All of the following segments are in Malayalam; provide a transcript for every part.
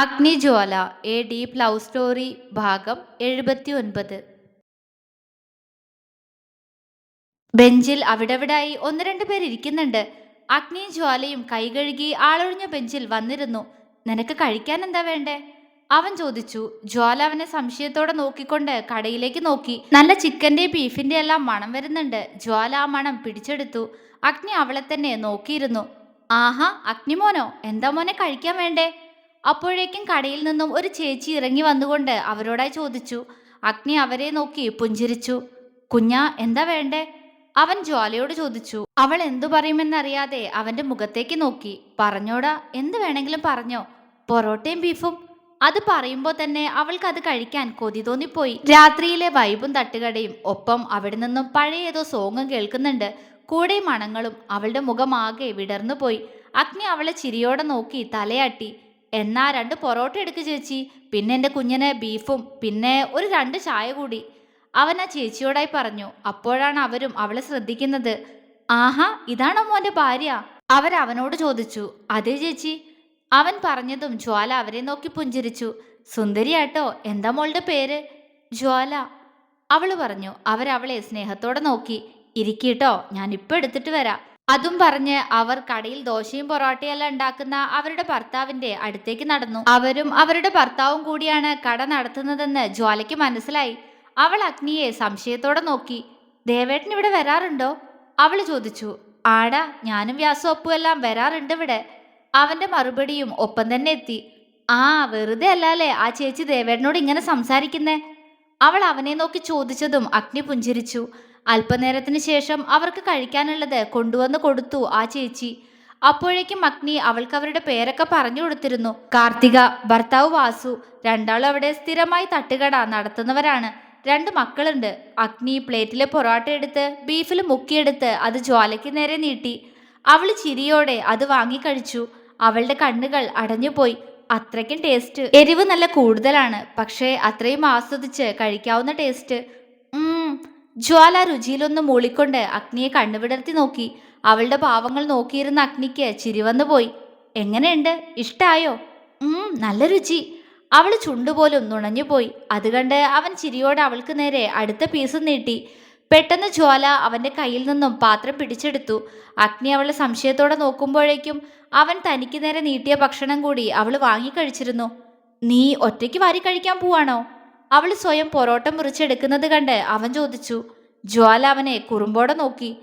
Agnijwala a deep love story ഭാഗം എഴുപത്തി ഒൻപത് ബെഞ്ചിൽ അവിടെവിടായി ഒന്ന് രണ്ട് പേർ ഇരിക്കുന്നുണ്ട്. അഗ്നിയും ജ്വാലയും കൈകഴുകി ആളൊഴിഞ്ഞ ബെഞ്ചിൽ വന്നിരുന്നു. നിനക്ക് കഴിക്കാൻ എന്താ വേണ്ടേ? അവൻ ചോദിച്ചു. ജ്വാല അവനെ സംശയത്തോടെ നോക്കിക്കൊണ്ട് കടയിലേക്ക് നോക്കി. നല്ല ചിക്കന്റെ ബീഫിന്റെ എല്ലാം മണം വരുന്നുണ്ട്. ജ്വാല ആ മണം പിടിച്ചെടുത്തു. അഗ്നി അവളെ തന്നെ നോക്കിയിരുന്നു. ആഹാ അഗ്നിമോനോ എന്താ മോനെ കഴിക്കാൻ വേണ്ടേ? അപ്പോഴേക്കും കടയിൽ നിന്നും ഒരു ചേച്ചി ഇറങ്ങി വന്നുകൊണ്ട് അവരോടായി ചോദിച്ചു അഗ്നി അവരെ നോക്കി പുഞ്ചിരിച്ചു. കുഞ്ഞാ എന്താ വേണ്ടേ? അവൻ ജ്വാലയോട് ചോദിച്ചു അവൾ എന്തു പറയുമെന്നറിയാതെ അവന്റെ മുഖത്തേക്ക് നോക്കി. പറഞ്ഞോടാ എന്ത് വേണമെങ്കിലും പറഞ്ഞോ. പൊറോട്ടയും ബീഫും. അത് പറയുമ്പോൾ തന്നെ അവൾക്ക് അത് കഴിക്കാൻ കൊതി തോന്നിപ്പോയി. രാത്രിയിലെ വൈബും തട്ടുകടയും ഒപ്പം അവിടെ നിന്നും പഴയ ഏതോ സോങ്ങും കേൾക്കുന്നുണ്ട്. കൂടെ മണങ്ങളും അവളുടെ മുഖമാകെ വിടർന്നു പോയി അഗ്നി അവളെ ചിരിയോടെ നോക്കി തലയാട്ടി. എന്നാ രണ്ട് പൊറോട്ട എടുക്ക് ചേച്ചി. പിന്നെ എന്റെ കുഞ്ഞിന് ബീഫും പിന്നെ ഒരു രണ്ട് ചായ കൂടി. അവൻ ആ ചേച്ചിയോടായി പറഞ്ഞു അപ്പോഴാണ് അവരും അവളെ ശ്രദ്ധിക്കുന്നത്. ആഹാ ഇതാണോ മോന്റെ ഭാര്യ? അവരവനോട് ചോദിച്ചു അതെ ചേച്ചി. അവൻ പറഞ്ഞതും ജ്വാല അവരെ നോക്കി പുഞ്ചിരിച്ചു. സുന്ദരിയാട്ടോ എന്താ മോളുടെ പേര്? ജ്വാല. അവൾ പറഞ്ഞു അവരവളെ സ്നേഹത്തോടെ നോക്കി. ഇരിക്കട്ടോ ഇപ്പൊ എടുത്തിട്ട് വരാം. അതും പറഞ്ഞ് അവർ കടയിൽ ദോശയും പൊറോട്ടയെല്ലാം ഉണ്ടാക്കുന്ന അവരുടെ ഭർത്താവിന്റെ അടുത്തേക്ക് നടന്നു. അവരും അവരുടെ ഭർത്താവും കൂടിയാണ് കട നടത്തുന്നതെന്ന് ജ്വാലയ്ക്ക് മനസ്സിലായി. അവൾ അഗ്നിയെ സംശയത്തോടെ നോക്കി. ദേവേട്ടൻ ഇവിടെ വരാറുണ്ടോ? അവൾ ചോദിച്ചു. ആടാ ഞാനും വ്യാസോപ്പും എല്ലാം വരാറുണ്ട് ഇവിടെ. അവന്റെ മറുപടിയും ഒപ്പം തന്നെ എത്തി. ആ വെറുതെ അല്ലാലേ ആ ചേച്ചി ദേവേട്ടനോട് ഇങ്ങനെ സംസാരിക്കുന്നേ? അവൾ അവനെ നോക്കി ചോദിച്ചതും അഗ്നി പുഞ്ചിരിച്ചു. അല്പനേരത്തിന് ശേഷം അവർക്ക് കഴിക്കാനുള്ളത് കൊണ്ടുവന്ന് കൊടുത്തു ആ ചേച്ചി. അപ്പോഴേക്കും അഗ്നി അവൾക്ക് അവരുടെ പേരൊക്കെ പറഞ്ഞു കൊടുത്തിരുന്നു. കാർത്തിക ഭർത്താവ് വാസു രണ്ടാളും അവിടെ സ്ഥിരമായി തട്ടുകട നടത്തുന്നവരാണ്. രണ്ട് മക്കളുണ്ട്. അഗ്നി പ്ലേറ്റിലെ പൊറോട്ട എടുത്ത് ബീഫിൽ മുക്കിയെടുത്ത് അത് ജ്വാലയ്ക്ക് നേരെ നീട്ടി. അവൾ ചിരിയോടെ അത് വാങ്ങിക്കഴിച്ചു അവളുടെ കണ്ണുകൾ അടഞ്ഞുപോയി. അത്രയ്ക്കും ടേസ്റ്റ് എരിവ് നല്ല കൂടുതലാണ്. പക്ഷേ അത്രയും ആസ്വദിച്ച് കഴിക്കാവുന്ന ടേസ്റ്റ് ജ്വാല രുചിയിലൊന്ന് മൂളിക്കൊണ്ട് അഗ്നിയെ കണ്ണുവിടർത്തി നോക്കി. അവളുടെ പാവങ്ങൾ നോക്കിയിരുന്ന അഗ്നിക്ക് ചിരി പോയി. എങ്ങനെയുണ്ട്? ഇഷ്ടായോ? നല്ല രുചി. അവൾ ചുണ്ടുപോലും നുണഞ്ഞുപോയി അത് കണ്ട് അവൻ ചിരിയോടെ അവൾക്ക് നേരെ അടുത്ത പീസ് നീട്ടി. പെട്ടെന്ന് ജ്വാല അവന്റെ കയ്യിൽ നിന്നും പാത്രം പിടിച്ചെടുത്തു. അഗ്നി അവളെ സംശയത്തോടെ നോക്കുമ്പോഴേക്കും അവൻ തനിക്ക് നേരെ നീട്ടിയ ഭക്ഷണം കൂടി അവൾ വാങ്ങിക്കഴിച്ചിരുന്നു നീ ഒറ്റയ്ക്ക് വാരി കഴിക്കാൻ പോവാണോ? അവൾ സ്വയം പൊറോട്ട മുറിച്ചെടുക്കുന്നത് കണ്ട് അവൻ ചോദിച്ചു ജ്വാല അവനെ കുറുമ്പോടെ നോക്കി.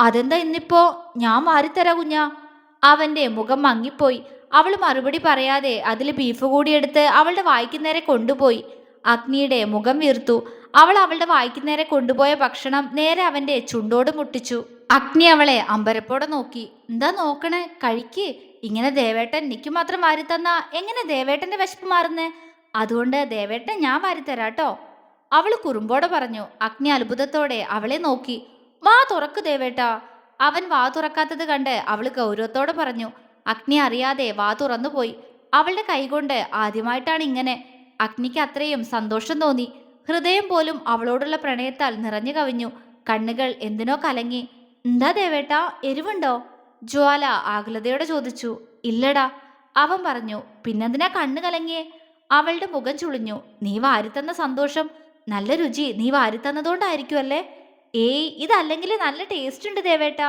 അതെന്താ ഇന്നിപ്പോ? ഞാൻ മാറിത്തരാ കുഞ്ഞ. അവന്റെ മുഖം മങ്ങിപ്പോയി. അവൾ മറുപടി പറയാതെ അതിൽ ബീഫ് കൂടി എടുത്ത് അവളുടെ വായിക്ക് നേരെ കൊണ്ടുപോയി. അഗ്നിയുടെ മുഖം വീർത്തു. അവൾ അവളുടെ വായിക്ക് നേരെ കൊണ്ടുപോയ ഭക്ഷണം നേരെ അവന്റെ ചുണ്ടോട് മുട്ടിച്ചു. അഗ്നി അവളെ അമ്പരപ്പോടെ നോക്കി. എന്താ നോക്കണേ? കഴിക്ക്. ഇങ്ങനെ ദേവേട്ടൻ എനിക്ക് മാത്രം മാറി തന്നാ എങ്ങനെ ദേവേട്ടന്റെ വിശപ്പ് മാറുന്നേ? അതുകൊണ്ട് ദേവേട്ട ഞാൻ വാരിത്തരാട്ടോ. അവൾ കുറുമ്പോടെ പറഞ്ഞു അഗ്നി അത്ഭുതത്തോടെ അവളെ നോക്കി. വാ തുറക്ക് ദേവേട്ട. അവൻ വാ തുറക്കാത്തത് കണ്ട് അവൾ ഗൗരവത്തോടെ പറഞ്ഞു അഗ്നി അറിയാതെ വാ തുറന്നു പോയി. അവളുടെ കൈകൊണ്ട് ആദ്യമായിട്ടാണ് ഇങ്ങനെ. അഗ്നിക്ക് അത്രയും സന്തോഷം തോന്നി. ഹൃദയം പോലും അവളോടുള്ള പ്രണയത്താൽ നിറഞ്ഞു കവിഞ്ഞു. കണ്ണുകൾ എന്തിനോ കലങ്ങി. എന്താ ദേവേട്ട എരിവുണ്ടോ? ജ്വാല ആകുലതയോടെ ചോദിച്ചു. ഇല്ലടാ. അവൻ പറഞ്ഞു പിന്നെന്തിനാ കണ്ണു കലങ്ങിയേ? അവളുടെ മുഖം ചുളിഞ്ഞു. നീ വാരിത്തന്ന സന്തോഷം. നല്ല രുചി. നീ വാരിത്തന്നതുകൊണ്ടായിരിക്കുമല്ലേ ഏയ് ഇതല്ലെങ്കിൽ നല്ല ടേസ്റ്റ് ഉണ്ട് ദേവേട്ട.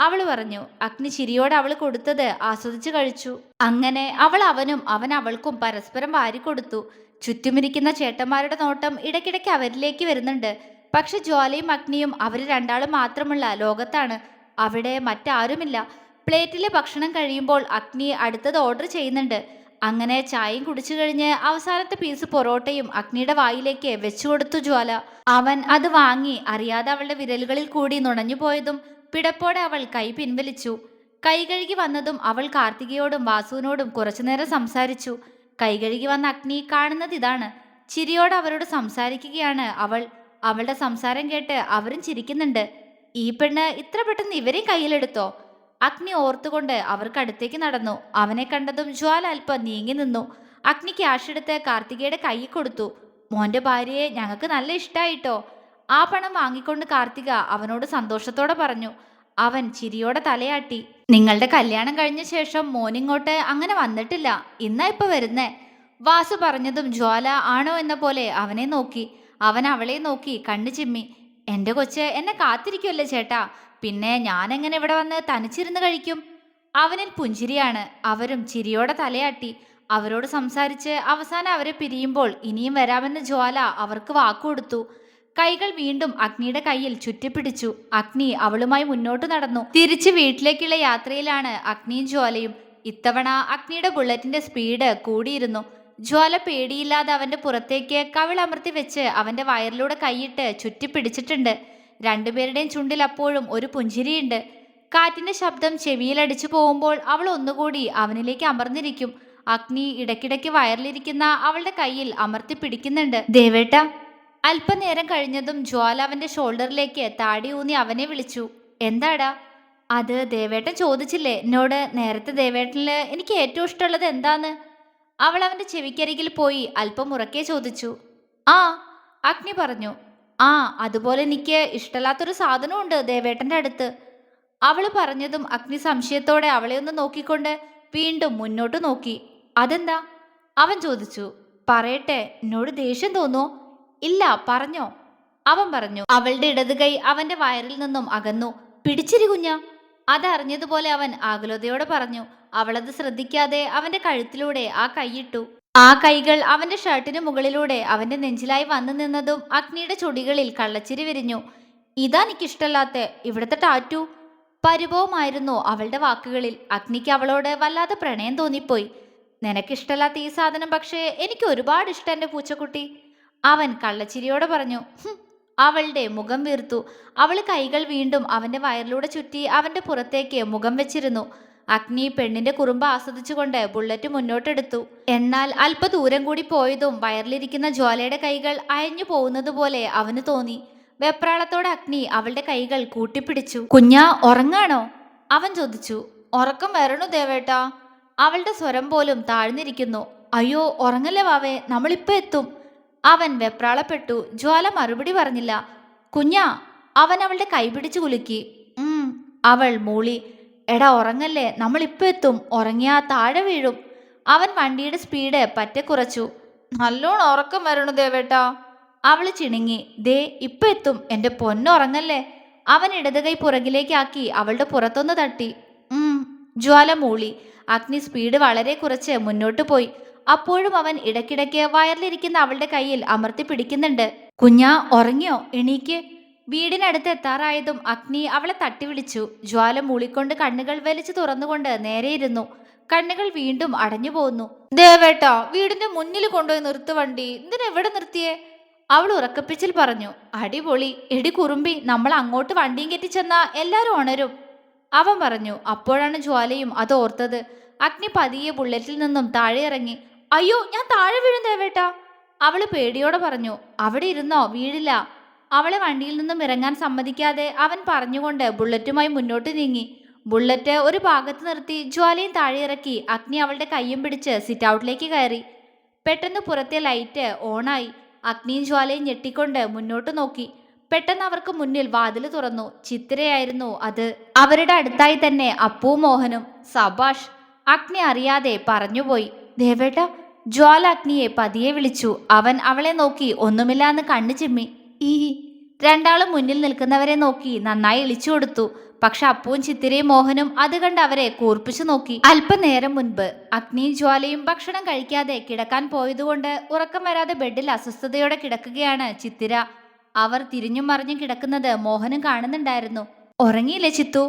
അവൾ പറഞ്ഞു. അഗ്നി ചിരിയോടെ അവൾ കൊടുത്തത് ആസ്വദിച്ചു കഴിച്ചു. അങ്ങനെ അവൾ അവനും അവൻ അവൾക്കും പരസ്പരം വാരിക്കൊടുത്തു. ചുറ്റുമിരിക്കുന്ന ചേട്ടന്മാരുടെ നോട്ടം ഇടയ്ക്കിടയ്ക്ക് അവരിലേക്ക് വരുന്നുണ്ട്. പക്ഷെ ജ്വാലയും അഗ്നിയും അവർ രണ്ടാളും മാത്രമുള്ള ലോകത്താണ്. അവിടെ മറ്റാരുമില്ല. പ്ലേറ്റിലെ ഭക്ഷണം കഴിയുമ്പോൾ അഗ്നി അടുത്തത് ഓർഡർ ചെയ്യുന്നുണ്ട്. അങ്ങനെ ചായയും കുടിച്ചു കഴിഞ്ഞ് അവസാനത്തെ പീസ് പൊറോട്ടയും അഗ്നിയുടെ വായിലേക്ക് വെച്ചു കൊടുത്തു ജ്വാല. അവൻ അത് വാങ്ങി. അറിയാതെ അവളുടെ വിരലുകളിൽ കൂടി നുണഞ്ഞു പോയതും പിടപ്പോടെ അവൾ കൈ പിൻവലിച്ചു. കൈ കഴുകി വന്നതും അവൾ കാർത്തികയോടും വാസുവിനോടും കുറച്ചുനേരം സംസാരിച്ചു. കൈ കഴുകി വന്ന അഗ്നി കാണുന്നത് ഇതാണ്. ചിരിയോട് അവരോട് സംസാരിക്കുകയാണ് അവൾ. അവളുടെ സംസാരം കേട്ട് അവരും ചിരിക്കുന്നുണ്ട്. ഈ പെണ്ണ് ഇത്ര പെട്ടെന്ന് ഇവരെയും കയ്യിലെടുത്തോ? അഗ്നി ഓർത്തുകൊണ്ട് അവർക്കടുത്തേക്ക് നടന്നു. അവനെ കണ്ടതും ജ്വാല അല്പം നീങ്ങി നിന്നു. അഗ്നി ക്യാഷ് എടുത്ത് കാർത്തികയുടെ കൈ കൊടുത്തു. മോന്റെ ഭാര്യയെ ഞങ്ങൾക്ക് നല്ല ഇഷ്ടായിട്ടോ? ആ പണം വാങ്ങിക്കൊണ്ട് കാർത്തിക അവനോട് സന്തോഷത്തോടെ പറഞ്ഞു. അവൻ ചിരിയോടെ തലയാട്ടി. നിങ്ങളുടെ കല്യാണം കഴിഞ്ഞ ശേഷം മോനിങ്ങോട്ട് അങ്ങനെ വന്നിട്ടില്ല. ഇന്നാ ഇപ്പൊ വരുന്നേ? വാസു പറഞ്ഞതും ജ്വാല ആണോ എന്ന പോലെ അവനെ നോക്കി. അവൻ അവളെ നോക്കി കണ്ണു ചിമ്മി. എന്റെ കൊച്ച് എന്നെ കാത്തിരിക്കുമല്ലേ ചേട്ടാ? പിന്നെ ഞാൻ എങ്ങനെ ഇവിടെ വന്ന് തനിച്ചിരുന്ന് കഴിക്കും? അവനിൽ പുഞ്ചിരിയാണ്. അവരും ചിരിയോടെ തലയാട്ടി. അവരോട് സംസാരിച്ച് അവസാനം അവരെ പിരിയുമ്പോൾ ഇനിയും വരാമെന്ന് ജ്വാല അവർക്ക് വാക്കുകൊടുത്തു. കൈകൾ വീണ്ടും അഗ്നിയുടെ കയ്യിൽ ചുറ്റിപ്പിടിച്ചു. അഗ്നി അവളുമായി മുന്നോട്ട് നടന്നു. തിരിച്ച് വീട്ടിലേക്കുള്ള യാത്രയിലാണ് അഗ്നിയും ജ്വാലയും. ഇത്തവണ അഗ്നിയുടെ ബുള്ളറ്റിന്റെ സ്പീഡ് കൂടിയിരുന്നു. ജ്വാല പേടിയില്ലാതെ അവന്റെ പുറത്തേക്ക് കവിളമർത്തി വെച്ച് അവന്റെ വയറിലൂടെ കൈയിട്ട് ചുറ്റിപ്പിടിച്ചിട്ടുണ്ട്. രണ്ടുപേരുടെയും ചുണ്ടിൽ അപ്പോഴും ഒരു പുഞ്ചിരിയുണ്ട്. കാറ്റിന്റെ ശബ്ദം ചെവിയിലടിച്ചു പോകുമ്പോൾ അവൾ ഒന്നുകൂടി അവനിലേക്ക് അമർന്നിരിക്കും. അഗ്നി ഇടയ്ക്കിടയ്ക്ക് വയറിലിരിക്കുന്ന അവളുടെ കയ്യിൽ അമർത്തി പിടിക്കുന്നുണ്ട്. ദേവേട്ട. അല്പനേരം കഴിഞ്ഞതും ജ്വാല അവന്റെ ഷോൾഡറിലേക്ക് താടി ഊന്നി അവനെ വിളിച്ചു. എന്താടാ? അത് ദേവേട്ടൻ ചോദിച്ചില്ലേ? എന്നോട് നേരത്തെ ദേവേട്ടനിൽ എനിക്ക് ഏറ്റവും ഇഷ്ടമുള്ളത് എന്താന്ന്? അവൾ അവന്റെ ചെവിക്കരികിൽ പോയി അല്പം ഉറക്കെ ചോദിച്ചു. ആ അഗ്നി പറഞ്ഞു. ആ അതുപോലെ എനിക്ക് ഇഷ്ടമില്ലാത്തൊരു സാധനമുണ്ട് ദേവേട്ടന്റെ അടുത്ത്. അവൾ പറഞ്ഞതും അഗ്നി സംശയത്തോടെ അവളെ ഒന്ന് നോക്കിക്കൊണ്ട് വീണ്ടും മുന്നോട്ട് നോക്കി. അതെന്താ? അവൻ ചോദിച്ചു പറയട്ടെ എന്നോട് ദേഷ്യം തോന്നോ ഇല്ല പറഞ്ഞോ. അവൻ പറഞ്ഞു അവളുടെ ഇടത് കൈ അവന്റെ വയറിൽ നിന്നും അകന്നു. പിടിച്ചിരി കുഞ്ഞ. അതറിഞ്ഞതുപോലെ അവൻ ആകുലതയോടെ പറഞ്ഞു അവളത് ശ്രദ്ധിക്കാതെ അവന്റെ കഴുത്തിലൂടെ ആ കൈയിട്ടു ആ കൈകൾ അവന്റെ ഷർട്ടിന് മുകളിലൂടെ അവന്റെ നെഞ്ചിലായി വന്നു നിന്നതും അഗ്നിയുടെ ചുടികളിൽ കള്ളച്ചിരി വിരിഞ്ഞു. ഇതാ എനിക്കിഷ്ടല്ലാത്ത ഇവിടുത്തെ ടാറ്റു. പരിഭവമായിരുന്നു അവളുടെ വാക്കുകളിൽ. അഗ്നിക്ക് അവളോട് വല്ലാതെ പ്രണയം തോന്നിപ്പോയി. നിനക്കിഷ്ടല്ലാത്ത ഈ സാധനം പക്ഷേ എനിക്ക് ഒരുപാട് ഇഷ്ടം എന്റെ പൂച്ചക്കുട്ടി. അവൻ കള്ളച്ചിരിയോടെ പറഞ്ഞു അവളുടെ മുഖം വീർത്തു. അവൾ കൈകൾ വീണ്ടും അവന്റെ വയറിലൂടെ ചുറ്റി അവന്റെ പുറത്തേക്ക് മുഖം വെച്ചിരുന്നു. അഗ്നി പെണ്ണിന്റെ കുറുമ്പ് ആസ്വദിച്ചുകൊണ്ട് ബുള്ളറ്റ് മുന്നോട്ടെടുത്തു. എന്നാൽ അല്പ ദൂരം കൂടി പോയതും വയറിലിരിക്കുന്ന ജ്വാലയുടെ കൈകൾ അയഞ്ഞു പോകുന്നത് പോലെ അവന് തോന്നി. വെപ്രാളത്തോടെ അഗ്നി അവളുടെ കൈകൾ കൂട്ടിപ്പിടിച്ചു. കുഞ്ഞ ഉറങ്ങാണോ? അവൻ ചോദിച്ചു. ഉറക്കം വരണു ദേവേട്ടാ. അവളുടെ സ്വരം പോലും താഴ്ന്നിരിക്കുന്നു. അയ്യോ ഉറങ്ങല്ലേ വാവേ? നമ്മളിപ്പോ എത്തും. അവൻ വെപ്രാളപ്പെട്ടു. ജ്വാല മറുപടി പറഞ്ഞില്ല. കുഞ്ഞ അവൻ അവളുടെ കൈപിടിച്ചു കുലുക്കി. അവൾ മൂളി. എടാ ഉറങ്ങല്ലേ? നമ്മളിപ്പോ എത്തും. ഉറങ്ങിയാ താഴെ വീഴും. അവൻ വണ്ടിയുടെ സ്പീഡ് പറ്റെ കുറച്ചു. നല്ലോണം ഉറക്കം വരണു ദേവേട്ടാ. അവൾ ചിണുങ്ങി. ദേ ഇപ്പൊ എത്തും. എന്റെ പൊന്നുറങ്ങല്ലേ അവൻ ഇടത് കൈ പുറകിലേക്കാക്കി അവളുടെ പുറത്തൊന്ന് തട്ടി. ജ്വാല മൂളി അഗ്നി സ്പീഡ് വളരെ കുറച്ച് മുന്നോട്ട് പോയി. അപ്പോഴും അവൻ ഇടയ്ക്കിടയ്ക്ക് വയറിലിരിക്കുന്ന അവളുടെ കയ്യിൽ അമർത്തി പിടിക്കുന്നുണ്ട്. കുഞ്ഞാ ഉറങ്ങിയോ? എണീക്ക്. വീടിനടുത്ത് എത്താറായതും അഗ്നി അവളെ തട്ടി വിളിച്ചു ജ്വാല മൂളിക്കൊണ്ട് കണ്ണുകൾ വലിച്ചു തുറന്നുകൊണ്ട് നേരെയിരുന്നു കണ്ണുകൾ വീണ്ടും അടഞ്ഞു പോകുന്നു ദേവേട്ടാ വീടിന്റെ മുന്നിൽ കൊണ്ടുപോയി നിർത്തു വണ്ടി. എന്തിനാ എവിടെ നിർത്തിയേ? അവൾ ഉറക്കപ്പിച്ചിൽ പറഞ്ഞു. അടിപൊളി. എടി കുറുമ്പി നമ്മൾ അങ്ങോട്ട് വണ്ടിയും കെട്ടി ചെന്നാ എല്ലാരും ഉണരും. അവൻ പറഞ്ഞു അപ്പോഴാണ് ജ്വാലയും അത് ഓർത്തത്. അഗ്നി പതിയെ ബുള്ളറ്റിൽ നിന്നും താഴെ ഇറങ്ങി. അയ്യോ ഞാൻ താഴെ വീഴും ദേവേട്ടാ. അവൾ പേടിയോടെ പറഞ്ഞു അവിടെ ഇരുന്നോ? വീഴില്ല. അവളെ വണ്ടിയിൽ നിന്നും ഇറങ്ങാൻ സമ്മതിക്കാതെ അവൻ പറഞ്ഞുകൊണ്ട് ബുള്ളറ്റുമായി മുന്നോട്ട് നീങ്ങി. ബുള്ളറ്റ് ഒരു ഭാഗത്ത് നിർത്തി ജ്വാലയും താഴെ ഇറക്കി അഗ്നി അവളുടെ കയ്യും പിടിച്ച് സിറ്റ് ഔട്ടിലേക്ക് കയറി. പെട്ടെന്ന് പുറത്തെ ലൈറ്റ് ഓണായി. അഗ്നിയും ജ്വാലയും ഞെട്ടിക്കൊണ്ട് മുന്നോട്ട് നോക്കി. പെട്ടെന്ന് അവർക്ക് മുന്നിൽ വാതിൽ തുറന്നു. ചിത്രയായിരുന്നു അത്. അവരുടെ അടുത്തായി തന്നെ അപ്പു മോഹനും സബാഷ് അഗ്നി അറിയാതെ പറഞ്ഞുപോയി. ദേവേട്ട ജ്വാല അഗ്നിയെ പതിയെ വിളിച്ചു. അവൻ അവളെ നോക്കി ഒന്നുമില്ലാന്ന് കണ്ണു ചിമ്മി. ഈ രണ്ടാളും മുന്നിൽ നിൽക്കുന്നവരെ നോക്കി നന്നായി ഇളിച്ചു കൊടുത്തു. പക്ഷെ അപ്പുവും ചിത്തിരയും മോഹനും അത് കണ്ട് അവരെ കൂർപ്പിച്ചു നോക്കി. അല്പനേരം മുൻപ് അഗ്നിയും ജ്വാലയും ഭക്ഷണം കഴിക്കാതെ കിടക്കാൻ പോയതുകൊണ്ട് ഉറക്കം വരാതെ ബെഡിൽ അസ്വസ്ഥതയോടെ കിടക്കുകയാണ് ചിത്തിര. അവർ തിരിഞ്ഞും മറിഞ്ഞും കിടക്കുന്നത് മോഹനും കാണുന്നുണ്ടായിരുന്നു. ഉറങ്ങിയില്ലേ ചിത്തു?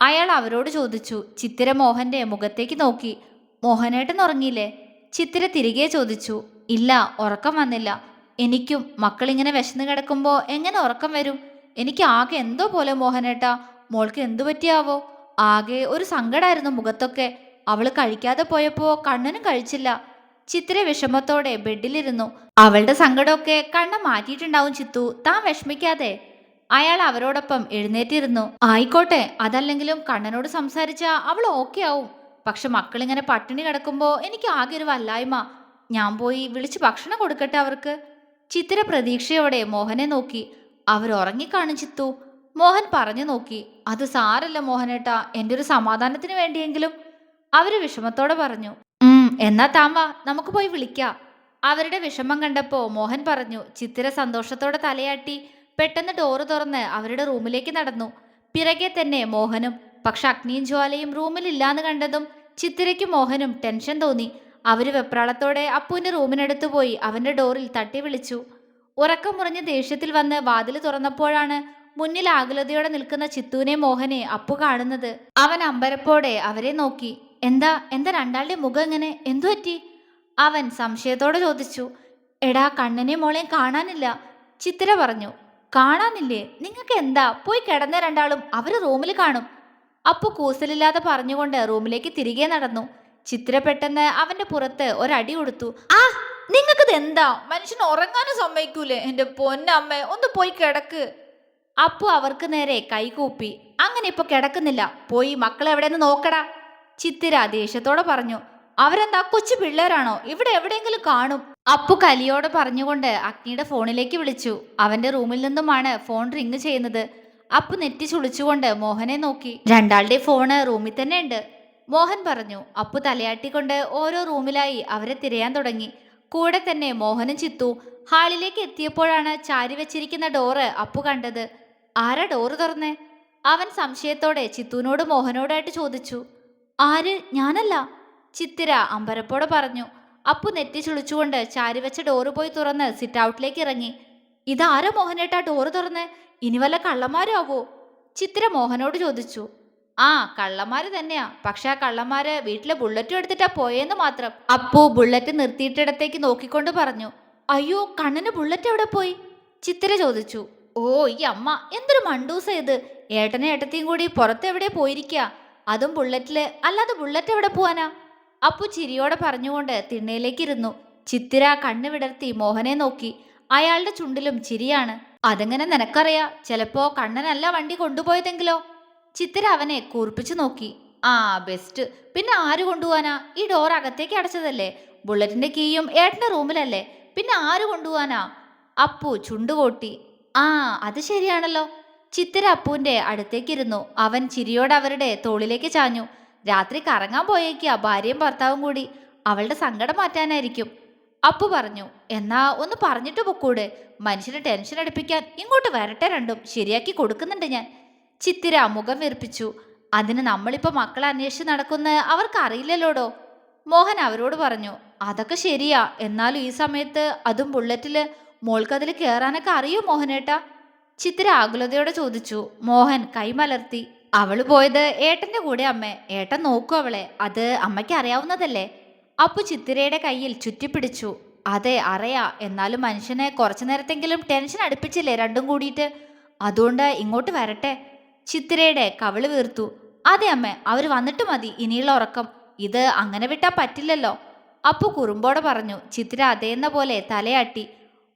അയാൾ അവരോട് ചോദിച്ചു. ചിത്തിര മോഹന്റെ മുഖത്തേക്ക് നോക്കി. മോഹനേട്ടൻ ഉറങ്ങിയില്ലേ? ചിത്തിര തിരികെ ചോദിച്ചു. ഇല്ല ഉറക്കം വന്നില്ല. എനിക്കും മക്കളിങ്ങനെ വിശന്ന് കിടക്കുമ്പോൾ എങ്ങനെ ഉറക്കം വരും? എനിക്ക് ആകെ എന്തോ പോലെ മോഹനേട്ടാ. മോൾക്ക് എന്തു പറ്റിയാവോ? ആകെ ഒരു സങ്കടായിരുന്നു മുഖത്തൊക്കെ. അവൾ കഴിക്കാതെ പോയപ്പോ കണ്ണനും കഴിച്ചില്ല. ചിത്ര വിഷമത്തോടെ ബെഡിലിരുന്നു. അവളുടെ സങ്കടമൊക്കെ കണ്ണ മാറ്റിയിട്ടുണ്ടാവും ചിത്തു. താൻ വിഷമിക്കാതെ. അയാൾ അവരോടൊപ്പം എഴുന്നേറ്റിരുന്നു. ആയിക്കോട്ടെ അതല്ലെങ്കിലും കണ്ണനോട് സംസാരിച്ച അവൾ ഓക്കെ ആവും. പക്ഷെ മക്കളിങ്ങനെ പട്ടിണി കിടക്കുമ്പോൾ എനിക്ക് ആകെ ഒരു വല്ലായ്മ. ഞാൻ പോയി വിളിച്ച് ഭക്ഷണം കൊടുക്കട്ടെ അവർക്ക്? ചിത്തിര പ്രതീക്ഷയോടെ മോഹനെ നോക്കി. അവർ ഉറങ്ങിക്കാണും ചിത്തു. മോഹൻ പറഞ്ഞു നോക്കി. അത് സാരല്ല മോഹനേട്ടാ. എന്റെ ഒരു സമാധാനത്തിന് വേണ്ടിയെങ്കിലും. അവർ വിഷമത്തോടെ പറഞ്ഞു. ഉം എന്നാ താമ നമുക്ക് പോയി വിളിക്കാം. അവരുടെ വിഷമം കണ്ടപ്പോ മോഹൻ പറഞ്ഞു. ചിത്തിര സന്തോഷത്തോടെ തലയാട്ടി. പെട്ടെന്ന് ഡോറ് തുറന്ന് അവരുടെ റൂമിലേക്ക് നടന്നു. പിറകെ തന്നെ മോഹനും പക്ഷെ അഗ്നിയും ജ്വാലയും റൂമിലില്ലാന്ന് കണ്ടതും ചിത്തിരയ്ക്കും മോഹനും ടെൻഷൻ തോന്നി. അവർ വെപ്രാളത്തോടെ അപ്പുവിന്റെ റൂമിനടുത്ത് പോയി അവന്റെ ഡോറിൽ തട്ടി വിളിച്ചു. ഉറക്കം മുറിഞ്ഞ് ദേഷ്യത്തിൽ വന്ന് വാതിൽ തുറന്നപ്പോഴാണ് മുന്നിൽ ആകുലതയോടെ നിൽക്കുന്ന ചിത്തുവിനെ മോഹനെ അപ്പു കാണുന്നത്. അവൻ അമ്പരപ്പോടെ അവരെ നോക്കി. എന്താ എന്താ രണ്ടാളുടെ മുഖം എങ്ങനെ എന്തു പറ്റി? അവൻ സംശയത്തോടെ ചോദിച്ചു. എടാ കണ്ണനെ മോളെയും കാണാനില്ല. ചിത്തിര പറഞ്ഞു. കാണാനില്ലേ? നിങ്ങൾക്ക് എന്താ? പോയി കിടന്ന രണ്ടാളും അവർ റൂമിൽ കാണും. അപ്പു കൂസലില്ലാതെ പറഞ്ഞുകൊണ്ട് റൂമിലേക്ക് തിരികെ നടന്നു. ചിത്തിര പെട്ടെന്ന് അവന്റെ പുറത്ത് ഒരടി കൊടുത്തു. ആ നിങ്ങൾക്കിത് എന്താ? മനുഷ്യൻ ഉറങ്ങാനും സമ്മതിക്കൂലേ? എന്റെ പൊന്നമ്മ ഒന്ന് പോയി കിടക്ക്. അപ്പു അവർക്ക് നേരെ കൈകൂപ്പി അങ്ങനെ ഇപ്പൊ കിടക്കുന്നില്ല. പോയി മക്കളെ എവിടെയെന്ന് നോക്കടാ. ചിത്തിര ദേഷ്യത്തോടെ പറഞ്ഞു അവരെന്താ? കൊച്ചു പിള്ളേരാണോ? ഇവിടെ എവിടെയെങ്കിലും കാണും. അപ്പു കലിയോട് പറഞ്ഞുകൊണ്ട് അഗ്നിയുടെ ഫോണിലേക്ക് വിളിച്ചു. അവന്റെ റൂമിൽ നിന്നുമാണ് ഫോൺ റിങ് ചെയ്യുന്നത്. അപ്പു നെറ്റി ചുളിച്ചുകൊണ്ട് മോഹനെ നോക്കി. രണ്ടാളുടെ ഫോണ് റൂമിൽ തന്നെ ഉണ്ട്. മോഹൻ പറഞ്ഞു അപ്പു തലയാട്ടിക്കൊണ്ട് ഓരോ റൂമിലായി അവരെ തിരയാൻ തുടങ്ങി. കൂടെ തന്നെ മോഹനും ചിത്തു ഹാളിലേക്ക് എത്തിയപ്പോഴാണ് ചാരി വെച്ചിരിക്കുന്ന ഡോറ് അപ്പു കണ്ടത്. ആരാ ഡോറ് തുറന്നേ? അവൻ സംശയത്തോടെ ചിത്തുവിനോട് മോഹനോടായിട്ട് ചോദിച്ചു. ആര്? ഞാനല്ല. ചിത്തിര അമ്പരപ്പോടെ പറഞ്ഞു. അപ്പു നെറ്റി ചുളിച്ചുകൊണ്ട് ചാരി വെച്ച ഡോറ് പോയി തുറന്ന് സിറ്റ് ഔട്ടിലേക്ക് ഇറങ്ങി. ഇതാരോ മോഹനേട്ടാ ഡോറ് തുറന്ന്? ഇനി വല്ല കള്ളന്മാരാവോ ചിത്തിര മോഹനോട് ചോദിച്ചു. ആ കള്ളന്മാര് തന്നെയാ. പക്ഷെ ആ കള്ളന്മാര് വീട്ടിലെ ബുള്ളറ്റും എടുത്തിട്ടാ പോയെന്ന് മാത്രം. അപ്പു ബുള്ളറ്റ് നിർത്തിയിട്ടിടത്തേക്ക് നോക്കിക്കൊണ്ട് പറഞ്ഞു അയ്യോ കണ്ണന് ബുള്ളറ്റ് എവിടെ പോയി? ചിത്തിര ചോദിച്ചു ഓ ഈ അമ്മ എന്തൊരു മണ്ടൂസ ഇത്? ഏട്ടനെ ഏട്ടത്തെയും കൂടി പുറത്തെവിടെ പോയിരിക്കുക അതും ബുള്ളറ്റിൽ. അല്ലാതെ ബുള്ളറ്റ് എവിടെ പോവാനാ? അപ്പു ചിരിയോടെ പറഞ്ഞുകൊണ്ട് തിണ്ണയിലേക്ക് ഇരുന്നു. ചിത്തിര കണ്ണു വിടർത്തി മോഹനെ നോക്കി. അയാളുടെ ചുണ്ടിലും ചിരിയാണ്. അതെങ്ങനെ നിനക്കറിയാ? ചിലപ്പോ കണ്ണനല്ല വണ്ടി കൊണ്ടുപോയതെങ്കിലോ? ചിത്തിര അവനെ കൂർപ്പിച്ചു നോക്കി. ആ ബെസ്റ്റ് പിന്നെ ആര് കൊണ്ടുപോവാനാ? ഈ ഡോർ അകത്തേക്ക് അടച്ചതല്ലേ? ബുള്ളറ്റിന്റെ കീയും ഏട്ടന്റെ റൂമിലല്ലേ? പിന്നെ ആര് കൊണ്ടുപോവാനാ? അപ്പു ചുണ്ടുകൊട്ടി ആ അത് ശരിയാണല്ലോ. ചിത്തിര അപ്പുവിന്റെ അടുത്തേക്കിരുന്നു അവൻ ചിരിയോടെ അവരുടെ തോളിലേക്ക് ചാഞ്ഞു. രാത്രി കറങ്ങാൻ പോയേക്കാ ഭാര്യയും ഭർത്താവും കൂടി. അവളുടെ സങ്കടം മാറ്റാനായിരിക്കും. അപ്പു പറഞ്ഞു എന്നാ ഒന്ന് പറഞ്ഞിട്ട് പൊക്കൂടെ. മനുഷ്യന് ടെൻഷൻ അടുപ്പിക്കാൻ ഇങ്ങോട്ട് വരട്ടെ രണ്ടും. ശരിയാക്കി കൊടുക്കുന്നുണ്ട് ഞാൻ. ചിത്തിര മുഖം വീർപ്പിച്ചു. അതിന് നമ്മളിപ്പോ മക്കളെ അന്വേഷിച്ച് നടക്കുന്ന അവർക്ക് അറിയില്ലല്ലോടോ മോഹൻ അവരോട് പറഞ്ഞു അതൊക്കെ ശരിയാ. എന്നാലും ഈ സമയത്ത് അതും ബുള്ളറ്റിൽ മോൾക്കതിൽ കയറാനൊക്കെ അറിയോ മോഹനേട്ടാ? ചിത്തിര ആകുലതയോടെ ചോദിച്ചു. മോഹൻ കൈമലർത്തി അവൾ പോയത് ഏട്ടന്റെ കൂടെ അമ്മേ. ഏട്ടൻ നോക്കൂ അവളെ. അത് അമ്മയ്ക്ക് അറിയാവുന്നതല്ലേ? അപ്പു ചിത്തിരയുടെ കയ്യിൽ ചുറ്റിപ്പിടിച്ചു. അതെ അറിയാ. എന്നാലും മനുഷ്യനെ കുറച്ചു നേരത്തെങ്കിലും ടെൻഷൻ അടുപ്പിച്ചില്ലേ രണ്ടും കൂടിയിട്ട്? അതുകൊണ്ട് ഇങ്ങോട്ട് വരട്ടെ. ചിത്തിരയുടെ കവിൾ വീർത്തു. അതെ അമ്മ അവർ വന്നിട്ട് മതി ഇനിയുള്ള ഉറക്കം. ഇത് അങ്ങനെ വിട്ടാ പറ്റില്ലല്ലോ. അപ്പു കുറുമ്പോടെ പറഞ്ഞു ചിത്തിര അതേന്ന പോലെ തലയാട്ടി.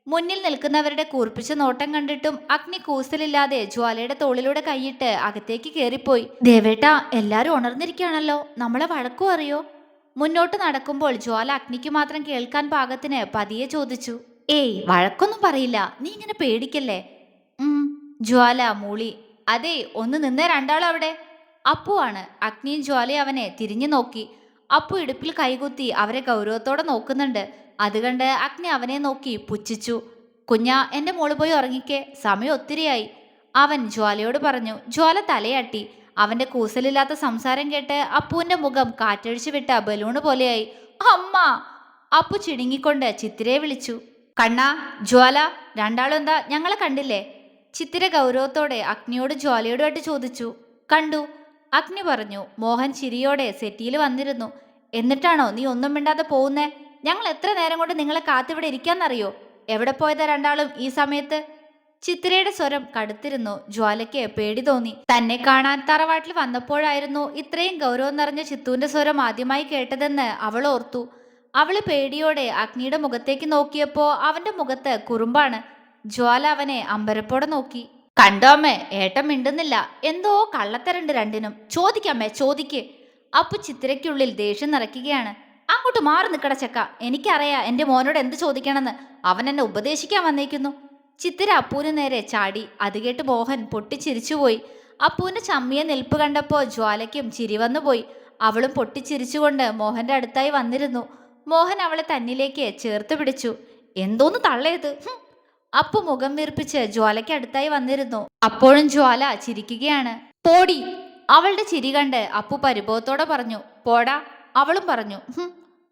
മുന്നിൽ നിൽക്കുന്നവരുടെ കൂർപ്പിച്ച നോട്ടം കണ്ടിട്ടും അഗ്നി കൂസലില്ലാതെ ജ്വാലയുടെ തോളിലൂടെ കൈയിട്ട് അകത്തേക്ക് കയറിപ്പോയി ദേവേട്ട എല്ലാരും ഉണർന്നിരിക്കുകയാണല്ലോ. നമ്മളെ വഴക്കും അറിയോ? മുന്നോട്ട് നടക്കുമ്പോൾ ജ്വാല അഗ്നിക്ക് മാത്രം കേൾക്കാൻ പാകത്തിന് പതിയെ ചോദിച്ചു ഏയ് വഴക്കൊന്നും പറയില്ല. നീ ഇങ്ങനെ പേടിക്കല്ലേ? ജ്വാല മൂളി അതെ ഒന്ന് നിന്നേ രണ്ടാളും അവിടെ അപ്പുവാണ് അഗ്നിയും ജ്വാലയും അവനെ തിരിഞ്ഞു നോക്കി. അപ്പു ഇടുപ്പിൽ കൈകുത്തി അവരെ ഗൗരവത്തോടെ നോക്കുന്നുണ്ട്. അത് കണ്ട് അഗ്നി അവനെ നോക്കി പുച്ഛിച്ചു. കുഞ്ഞ എന്റെ മോൾ പോയി ഉറങ്ങിക്കേ. സമയം ഒത്തിരിയായി. അവൻ ജ്വാലയോട് പറഞ്ഞു. ജ്വാല തലയാട്ടി. അവന്റെ കൂസലില്ലാത്ത സംസാരം കേട്ട് അപ്പുവിന്റെ മുഖം കാറ്റഴിച്ചു വിട്ട ബലൂണ് പോലെയായി. അമ്മ! അപ്പു ചിണുങ്ങിക്കൊണ്ട് ചിത്തിരയെ വിളിച്ചു. കണ്ണാ ജ്വാല രണ്ടാളും എന്താ? ഞങ്ങളെ കണ്ടില്ലേ? ചിത്തിര ഗൗരവത്തോടെ അഗ്നിയോട് ജ്വാലയോടുമായിട്ട് ചോദിച്ചു. കണ്ടു. അഗ്നി പറഞ്ഞു മോഹൻ ചിരിയോടെ സെറ്റിയിൽ വന്നിരുന്നു. എന്നിട്ടാണോ നീ ഒന്നും മിണ്ടാതെ പോകുന്നേ? ഞങ്ങൾ എത്ര നേരം കൊണ്ട് നിങ്ങളെ കാത്തിവിടെ ഇരിക്കാന്നറിയോ? എവിടെ പോയതാ രണ്ടാളും ഈ സമയത്ത്? ചിത്രയുടെ സ്വരം കടുത്തിരുന്നു ജ്വാലയ്ക്ക് പേടി തോന്നി. തന്നെ കാണാൻ തറവാട്ടിൽ വന്നപ്പോഴായിരുന്നു ഇത്രയും ഗൗരവം നിറഞ്ഞ ചിത്തുവിന്റെ സ്വരം ആദ്യമായി കേട്ടതെന്ന് അവൾ ഓർത്തു. അവൾ പേടിയോടെ അഗ്നിയുടെ മുഖത്തേക്ക് നോക്കിയപ്പോ അവന്റെ മുഖത്ത് കുറുമ്പാണ്. ജ്വാല അവനെ അമ്പരപ്പോടെ നോക്കി. കണ്ടോ അമ്മേ ഏട്ടൻ മിണ്ടുന്നില്ല. എന്തോ കള്ളത്തരണ്ട് രണ്ടിനും. ചോദിക്കമ്മേ ചോദിക്ക്. അപ്പു ചിത്രയ്ക്കുള്ളിൽ ദേഷ്യം നിറയ്ക്കുകയാണ്. അങ്ങോട്ട് മാറി നിൽക്കട ചക്ക. എനിക്കറിയാ എന്റെ മോനോട് എന്ത് ചോദിക്കണമെന്ന്. അവൻ എന്നെ ഉപദേശിക്കാൻ വന്നേക്കുന്നു. ചിത്തിര അപ്പൂന് നേരെ ചാടി. അത് കേട്ട് മോഹൻ പൊട്ടിച്ചിരിച്ചുപോയി. അപ്പൂന്റെ ചമ്മിയെ നിൽപ്പ് കണ്ടപ്പോ ജ്വാലയ്ക്കും ചിരി വന്നുപോയി. അവളും പൊട്ടിച്ചിരിച്ചുകൊണ്ട് മോഹന്റെ അടുത്തായി വന്നിരുന്നു. മോഹൻ അവളെ തന്നിലേക്ക് ചേർത്ത് പിടിച്ചു. എന്തോന്ന് തള്ളയത്. അപ്പു മുഖം വീർപ്പിച്ച് ജ്വാലയ്ക്ക് അടുത്തായി വന്നിരുന്നു. അപ്പോഴും ജ്വാല ചിരിക്കുകയാണ്. പോടി അവളുടെ ചിരി കണ്ട് അപ്പു പരിഭവത്തോടെ പറഞ്ഞു. പോടാ അവളും പറഞ്ഞു.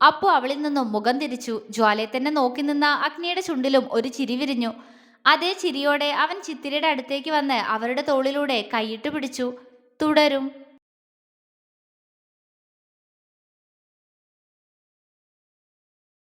അപ്പു അവളിൽ നിന്നും മുഖം തിരിച്ചു. ജ്വാലയെ തന്നെ നോക്കി നിന്ന അഗ്നിയുടെ ചുണ്ടിലും ഒരു ചിരി വിരിഞ്ഞു. അതേ ചിരിയോടെ അവൻ ചിത്തിരയുടെ അടുത്തേക്ക് വന്ന് അവരുടെ തോളിലൂടെ കൈയിട്ട് പിടിച്ചു. തുടരും